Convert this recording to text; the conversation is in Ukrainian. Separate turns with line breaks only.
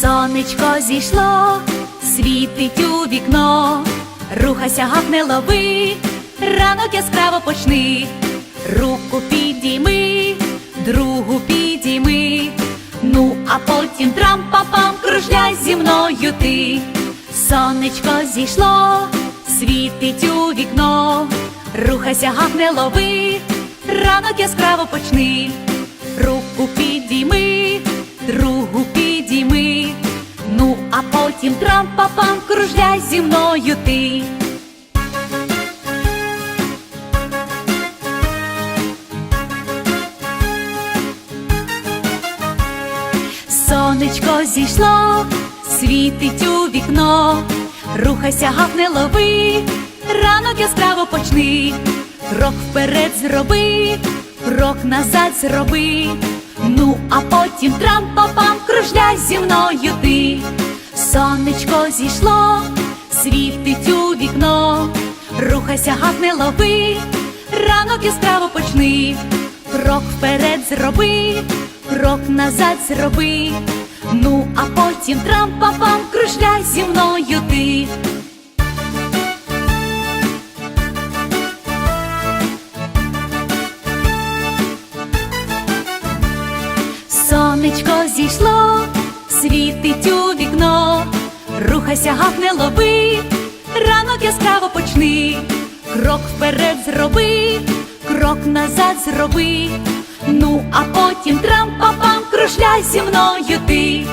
Сонечко зійшло, світить у вікно, рухайся, гав не лови, ранок яскраво почни, руку підійми, другу підійми, ну а потім трам-па-пам кружляй зі мною ти. Сонечко зійшло, світить у вікно, рухайся, гав не лови, ранок яскраво почни, а потім трам-па-пам кружляй зі мною ти. Сонечко зійшло, світить у вікно, рухайся, гав не лови, ранок яскраво почни, крок вперед зроби, крок назад зроби, ну а потім трам-па-пам кружляй зі мною ти. Сонечко зійшло, світить у вікно, рухайся, гав не лови, ранок яскраво почни, крок вперед зроби, крок назад зроби, ну а потім трам-па-пам кружляй зі мною ти. Сонечко зійшло, світить у рухайся, гав не лови, ранок яскраво почни, крок вперед зроби, крок назад зроби, ну а потім трам-па-пам кружляй зі мною ти.